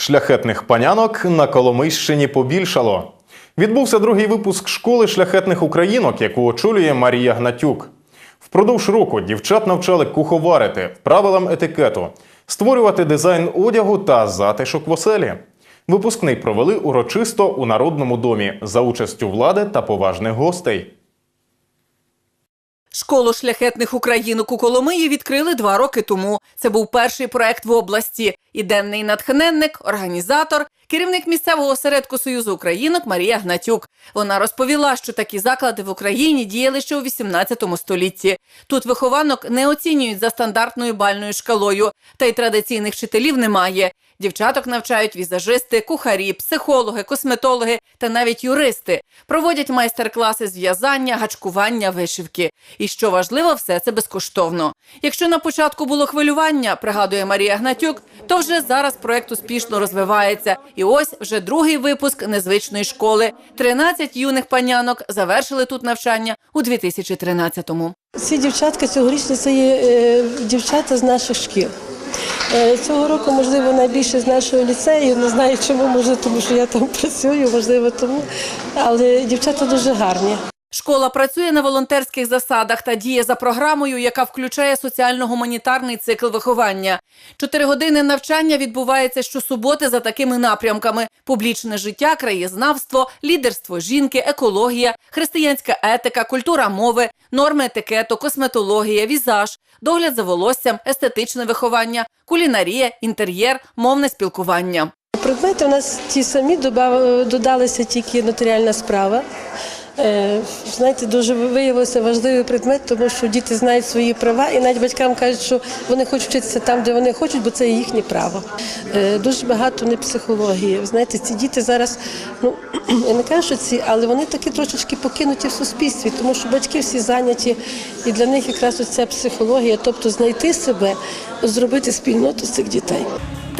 Шляхетних панянок на Коломийщині побільшало. Відбувся другий випуск школи шляхетних українок, яку очолює Марія Гнатюк. Впродовж року дівчат навчали куховарити, правилам етикету, створювати дизайн одягу та затишок в оселі. Випускний провели урочисто у Народному домі за участю влади та поважних гостей. Школу шляхетних українок у Коломиї відкрили два роки тому. Це був перший проект в області. І денний натхненник, організатор, керівник місцевого осередку Союзу Українок Марія Гнатюк. Вона розповіла, що такі заклади в Україні діяли ще у 18 столітті. Тут вихованок не оцінюють за стандартною бальною шкалою, та й традиційних вчителів немає. Дівчаток навчають візажисти, кухарі, психологи, косметологи та навіть юристи. Проводять майстер-класи з в'язання, гачкування, вишивки. І що важливо, все це безкоштовно. Якщо на початку було хвилювання, пригадує Марія Гнатюк, то вже зараз проект успішно розвивається. І ось вже другий випуск незвичної школи. 13 юних панянок завершили тут навчання у 2013-му. Ці дівчатка цьогорічні це є е, дівчата з наших шкіл. Е, Цього року, можливо, найбільше з нашого ліцею. Не знаю чому, може, тому що я там працюю, можливо, тому. Але дівчата дуже гарні. Школа працює на волонтерських засадах та діє за програмою, яка включає соціально-гуманітарний цикл виховання. Чотири години навчання відбувається щосуботи за такими напрямками: публічне життя, краєзнавство, лідерство жінки, екологія, християнська етика, культура мови, норми етикету, косметологія, візаж, догляд за волоссям, естетичне виховання, кулінарія, інтер'єр, мовне спілкування. Предмети у нас ті самі, додалася тільки нотаріальна справа. Е, Знаєте, дуже виявився важливий предмет, тому що діти знають свої права, і навіть батькам кажуть, що вони хочуть вчитися там, де вони хочуть, бо це їхнє право. Е, Дуже багато не психології. Знаєте, ці діти зараз, ну я не кажу, що ці, але вони такі трошечки покинуті в суспільстві, тому що батьки всі зайняті, і для них якраз ось ця психологія, тобто знайти себе, зробити спільноту з цих дітей.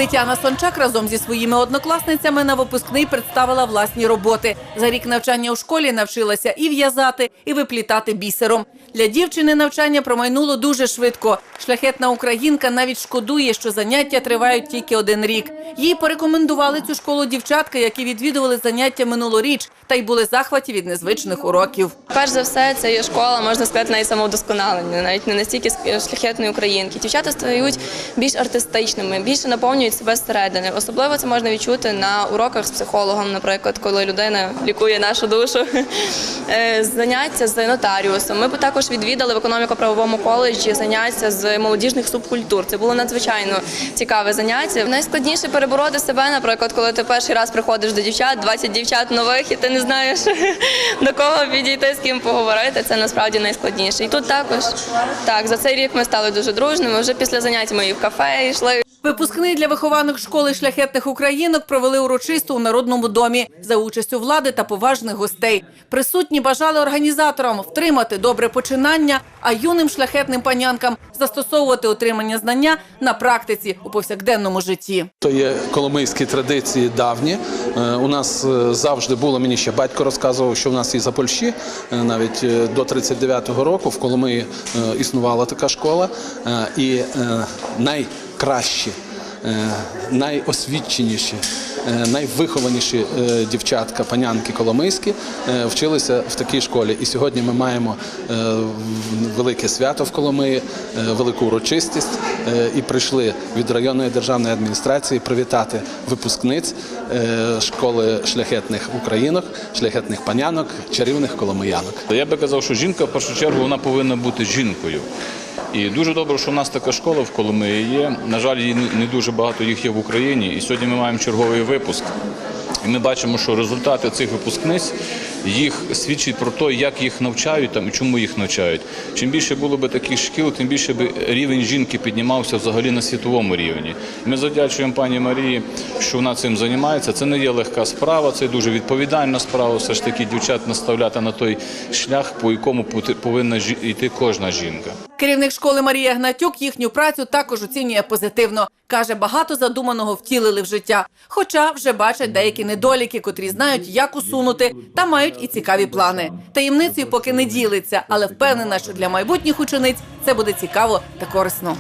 Тетяна Сончак разом зі своїми однокласницями на випускний представила власні роботи. За рік навчання у школі навчилася і в'язати, і виплітати бісером. Для дівчини навчання промайнуло дуже швидко. Шляхетна українка навіть шкодує, що заняття тривають тільки один рік. Їй порекомендували цю школу дівчатка, які відвідували заняття минулоріч та й були захваті від незвичних уроків. Перш за все, це є школа, можна сказати, навіть самовдосконалення, навіть не настільки шляхетної українки. Дівчата стають більш артистичними, більше наповнюють себе зсередини. Особливо це можна відчути на уроках з психологом, наприклад, коли людина лікує нашу душу. Е, Заняття з нотаріусом. Ми також відвідали в економіко-правовому коледжі заняття з молодіжних субкультур. Це було надзвичайно цікаве заняття. Найскладніше перебороти себе, наприклад, коли ти перший раз приходиш до дівчат, 20 дівчат нових, і ти не знаєш до кого підійти, з ким поговорити. Це насправді найскладніше. І тут також так за цей рік ми стали дуже дружними. Вже після занять ми і в кафе йшли. Випускний для вихованок школи шляхетних українок провели урочисто у народному домі за участю влади та поважних гостей. Присутні бажали організаторам втримати добре починання, а юним шляхетним панянкам застосовувати отримання знання на практиці у повсякденному житті. То є коломийські традиції давні. Е, У нас е, завжди було, мені ще батько розказував, що в нас і за Польщі, е, навіть до 39-го року в Коломиї існувала така школа. І е, найкращі, найосвідченіші, найосвіченіші, е, найвихованіші е, дівчатка, панянки коломийські е, вчилися в такій школі. І сьогодні ми маємо е, велике свято в Коломиї, е, велику урочистість е, і прийшли від районної державної адміністрації привітати випускниць е, школи шляхетних українок, шляхетних панянок, чарівних коломиянок. Я би казав, що жінка в першу чергу вона повинна бути жінкою. І дуже добре, що у нас така школа в Коломиї є. На жаль, її не дуже багато їх є в Україні. І сьогодні ми маємо черговий випуск. І ми бачимо, що результати цих випускниць їх свідчать про те, як їх навчають там і чому їх навчають. Чим більше було б таких шкіл, тим більше б рівень жінки піднімався взагалі на світовому рівні. Ми завдячуємо пані Марії, що вона цим займається. Це не є легка справа, це дуже відповідальна справа. Все ж таки дівчат наставляти на той шлях, по якому повинна йти кожна жінка. Керівник школи Марія Гнатюк їхню працю також оцінює позитивно. Каже, багато задуманого втілили в життя. Хоча вже бачать деякі недоліки, котрі знають, як усунути, та мають і цікаві плани. Таємницею поки не ділиться, але впевнена, що для майбутніх учениць це буде цікаво та корисно.